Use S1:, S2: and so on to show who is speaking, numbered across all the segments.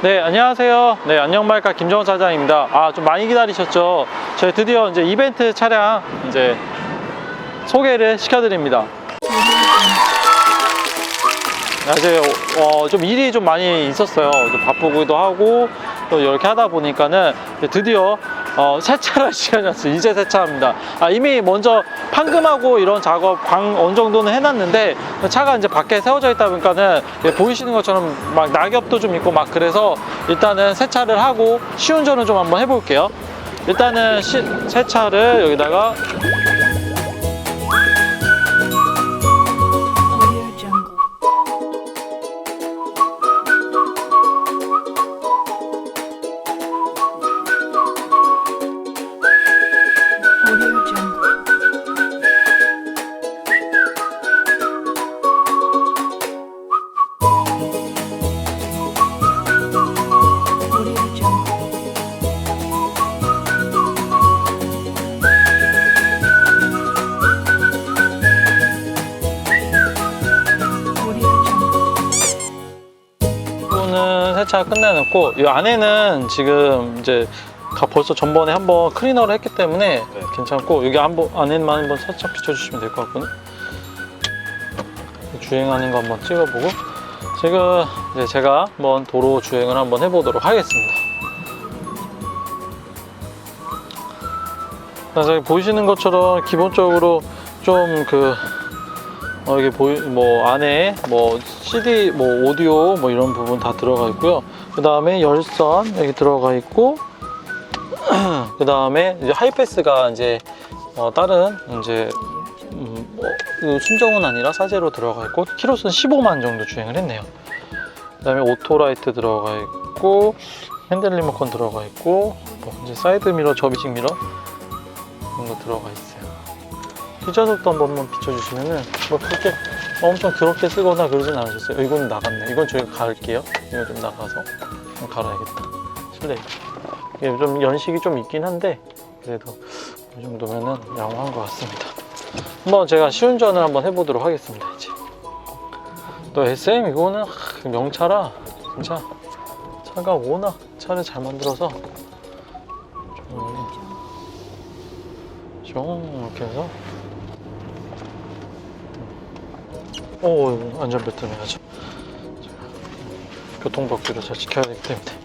S1: 네, 안녕하세요. 네, 안녕말까 김정은 사장입니다. 아, 좀 많이 기다리셨죠? 저희 드디어 이제 이벤트 차량 이제 소개를 시켜드립니다. 사실 어, 좀 일이 좀 많이 있었어요. 좀 바쁘기도 하고 또 이렇게 하다 보니까는 드디어 어, 세차할 시간이 왔어요. 이제 세차합니다. 아, 이미 먼저 판금하고 이런 작업 광 어느 정도는 해놨는데 차가 이제 밖에 세워져 있다 보니까는 예, 보이시는 것처럼 막 낙엽도 좀 있고 막 그래서 일단은 세차를 하고 시운전을 좀 한번 해볼게요. 일단은 시- 세차를 여기다가 세차 끝내놓고 이 안에는 지금 이제 다 벌써 전번에 한번 클리너를 했기 때문에 괜찮고 여기 한번 안에만 한번 살짝 비춰주시면 될 것 같거든요. 주행하는 거 한번 찍어보고 지금 이제 제가 한번 도로 주행을 한번 해보도록 하겠습니다. 여기 보이시는 것처럼 기본적으로 좀그 여기 보이 뭐 안에 뭐 CD 뭐 오디오 뭐 이런 부분 다 들어가 있고요. 그 다음에 열선 여기 들어가 있고 그 다음에 이제 하이패스가 이제 어, 다른 이제 음, 뭐, 그 순정은 아니라 사제로 들어가 있고 키로수는 15만 정도 주행을 했네요. 그 다음에 오토라이트 들어가 있고 핸들 리모컨 들어가 있고 뭐 이제 사이드 미러, 접이식 미러 이런 거 들어가 있어요. 휘좌석도 한 번만 비춰주시면은 뭐 그렇게 엄청 그렇게 쓰거나 그러진 않으셨어요. 이건 나갔네. 이건 저희가 갈게요. 이거 좀 나가서 좀 갈아야겠다. 실내. 이게 좀 연식이 좀 있긴 한데 그래도 이 정도면은 양호한 것 같습니다. 한번 제가 시운전을 한번 해보도록 하겠습니다. 이제 또 SM 이거는 하, 명차라 진짜 차가 워낙 차를 잘 만들어서 좀, 좀 이렇게 해서 오 안전벨트 매야죠. 교통법규를 잘 지켜야 되기 때문에.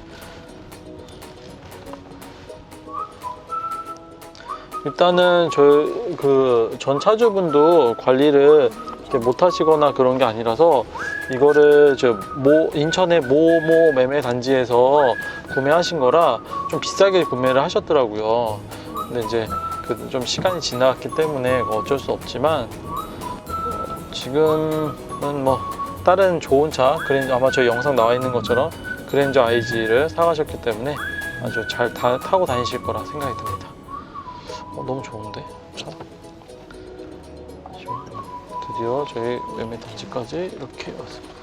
S1: 일단은 저 그 전 차주분도 관리를 못 하시거나 그런 게 아니라서 이거를 저 모 인천의 모모 매매 단지에서 구매하신 거라 좀 비싸게 구매를 하셨더라고요. 근데 이제 그 좀 시간이 지났기 때문에 어쩔 수 없지만 어, 지금은 뭐 다른 좋은 차 그랜저 아마 저희 영상 나와 있는 것처럼 그랜저 IG를 사가셨기 때문에 아주 잘 타, 타고 다니실 거라 생각이 듭니다. 어, 너무 좋은데 차. 지금 드디어 저희 매매 단지까지 이렇게 왔습니다.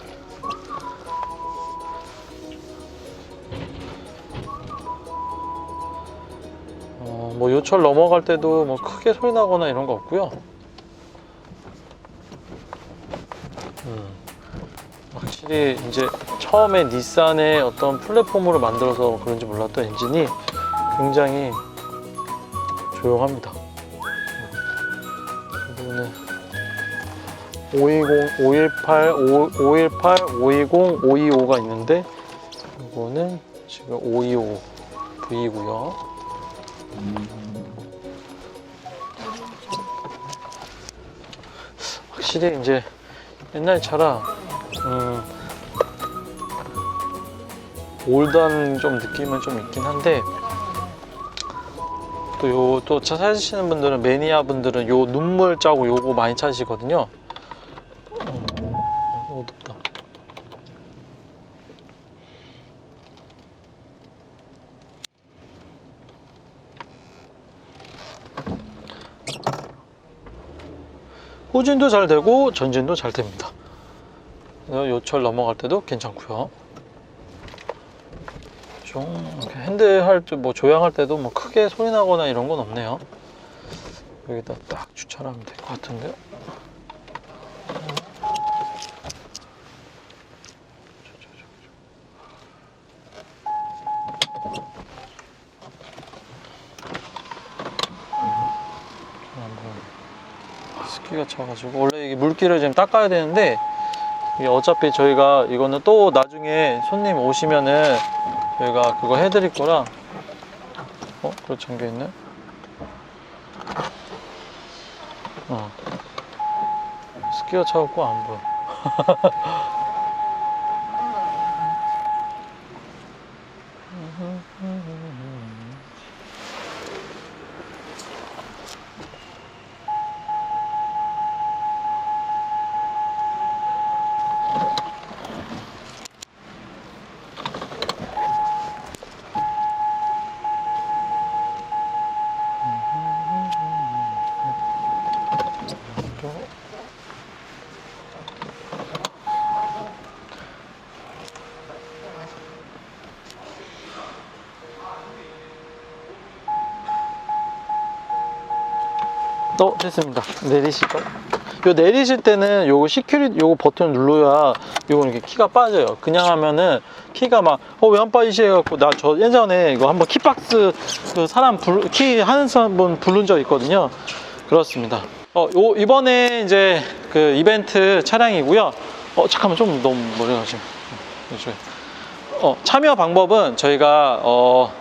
S1: 어, 뭐 요철 넘어갈 때도 뭐 크게 소리 나거나 이런 거 없고요. 확실히 이제 처음에 닛산의 어떤 플랫폼으로 만들어서 그런지 몰랐던 엔진이 굉장히 조용합니다. 이거는 520, 518, 518, 520, 525가 있는데 이거는 지금 525 V고요. 확실히 이제 옛날 차라 음, 올드한 좀 느낌은 좀 있긴 한데 또요또차 사시는 분들은 매니아 분들은 요 눈물 짜고 요거 많이 찾으시거든요. 어, 어둡다. 후진도 잘 되고 전진도 잘 됩니다. 요철 넘어갈 때도 괜찮고요 좀 핸들할 때뭐 조향할 때도 뭐 크게 소리 나거나 이런 건 없네요 여기다 딱 주차하면 될 것 같은데요 한번 습기가 차가지고 원래 이게 물기를 지금 닦아야 되는데 어차피 저희가 이거는 또 나중에 손님 오시면은 저희가 그거 해드릴 거라 어? 그거 잠겨 있네? 어 습기가 차갑고 안 보여 또 됐습니다. 내리시고. 요 내리실 때는 요거 시큐리티 요거 버튼 눌러야 요거 이렇게 키가 빠져요. 그냥 하면은 키가 막 어 왜 안 빠지시 해갖고 나 저 예전에 이거 한번 키박스 그 사람 불, 키 하는 사람 부른 적 있거든요. 그렇습니다. 어 요 이번에 이제 그 이벤트 차량이고요. 어 잠깐만 좀 너무 머리가 지금 이쪽에. 어, 참여 방법은 저희가 어,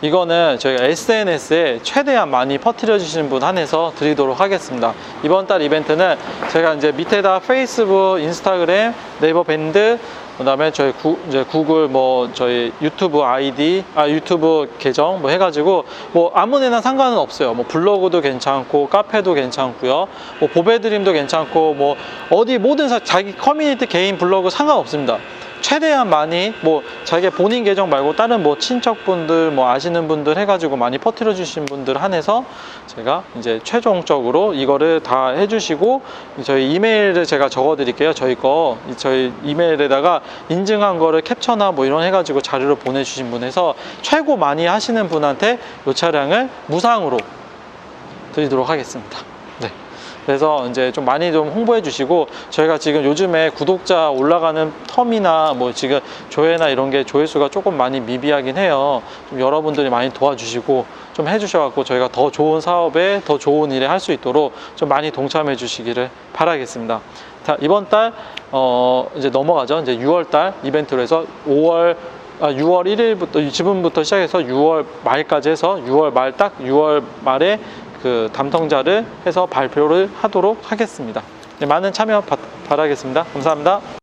S1: 이거는 저희가 SNS에 최대한 많이 퍼뜨려 주시는 분 한해서 드리도록 하겠습니다. 이번 달 이벤트는 제가 이제 밑에다 페이스북, 인스타그램, 네이버 밴드, 그 다음에 저희 구, 이제 구글 뭐 저희 유튜브 아이디, 아 유튜브 계정 뭐 해가지고 뭐 아무데나 상관은 없어요. 뭐 블로그도 괜찮고 카페도 괜찮고요. 뭐 보배드림도 괜찮고 뭐 어디 모든 사, 자기 커뮤니티 개인 블로그 상관없습니다. 최대한 많이 뭐 자기 본인 계정 말고 다른 뭐 친척분들 뭐 아시는 분들 해가지고 많이 퍼뜨려 주신 분들 한해서 제가 이제 최종적으로 이거를 다 해주시고 저희 이메일을 제가 적어 드릴게요 저희 거 저희 이메일에다가 인증한 거를 캡처나 뭐 이런 해가지고 자료를 보내주신 분에서 최고 많이 하시는 분한테 이 차량을 무상으로 드리도록 하겠습니다 네. 그래서 이제 좀 많이 좀 홍보해 주시고 저희가 지금 요즘에 구독자 올라가는 텀이나 뭐 지금 조회나 이런 게 조회수가 조금 많이 미비하긴 해요. 좀 여러분들이 많이 도와주시고 좀 해주셔갖고 저희가 더 좋은 사업에 더 좋은 일에 할 수 있도록 좀 많이 동참해 주시기를 바라겠습니다. 자, 이번 달, 어, 이제 넘어가죠. 이제 6월 달 이벤트로 해서 5월 아, 6월 1일부터 지금부터 시작해서 6월 말까지 해서 6월 말 딱 6월 말에 그 담성자를 해서 발표를 하도록 하겠습니다. 네, 많은 참여 바, 바라겠습니다. 감사합니다.